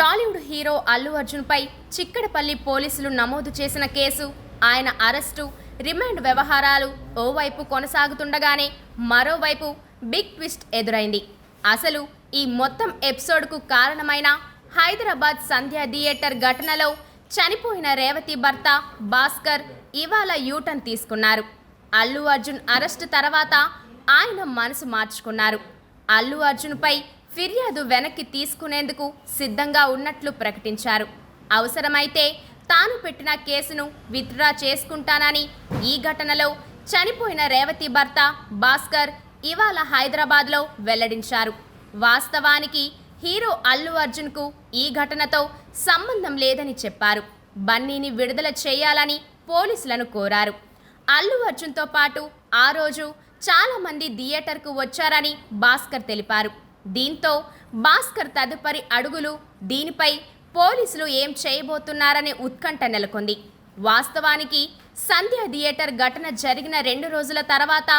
Tollywood hero Allu అర్జున్పై చిక్కడపల్లి పోలీసులు నమోదు చేసిన కేసు ఆయన అరెస్టు రిమాండ్ వ్యవహారాలు ఓవైపు కొనసాగుతుండగానే మరోవైపు బిగ్ ట్విస్ట్ ఎదురైంది. అసలు ఈ మొత్తం ఎపిసోడ్కు కారణమైన హైదరాబాద్ సంధ్యా థియేటర్ ఘటనలో చనిపోయిన రేవతి భర్త భాస్కర్ ఇవాళ యూటర్న్ తీసుకున్నారు. అల్లు అర్జున్ అరెస్టు తర్వాత ఆయన మనసు మార్చుకున్నారు. అల్లు అర్జున్పై ఫిర్యాదు వెనక్కి తీసుకునేందుకు సిద్ధంగా ఉన్నట్లు ప్రకటించారు. అవసరమైతే తాను పెట్టిన కేసును విత్డ్రా చేసుకుంటానని ఈ ఘటనలో చనిపోయిన రేవతి భర్త భాస్కర్ ఇవాళ హైదరాబాద్లో వెల్లడించారు. వాస్తవానికి హీరో అల్లు అర్జున్కు ఈ ఘటనతో సంబంధం లేదని చెప్పారు. బన్నీని విడుదల చేయాలని పోలీసులను కోరారు. అల్లు అర్జున్తో పాటు ఆ రోజు చాలామంది థియేటర్కు వచ్చారని భాస్కర్ తెలిపారు. దీంతో భాస్కర్ తదుపరి అడుగులు దీనిపై పోలీసులు ఏం చేయబోతున్నారనే ఉత్కంఠ నెలకొంది. వాస్తవానికి సంధ్య థియేటర్ ఘటన జరిగిన రెండు రోజుల తర్వాత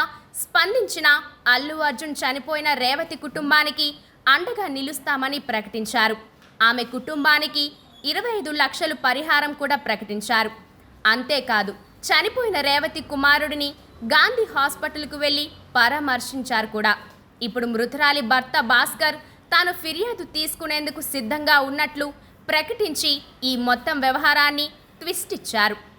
స్పందించిన అల్లు అర్జున్ చనిపోయిన రేవతి కుటుంబానికి అండగా నిలుస్తామని ప్రకటించారు. ఆమె కుటుంబానికి ఇరవై ఐదు లక్షలు పరిహారం కూడా ప్రకటించారు. అంతేకాదు చనిపోయిన రేవతి కుమారుడిని గాంధీ హాస్పిటల్కు వెళ్ళి పరామర్శించారు కూడా. ఇప్పుడు మృతురాలి భర్త భాస్కర్ తాను ఫిర్యాదు తీసుకునేందుకు సిద్ధంగా ఉన్నట్లు ప్రకటించి ఈ మొత్తం వ్యవహారాన్ని ట్విస్ట్ ఇచ్చారు.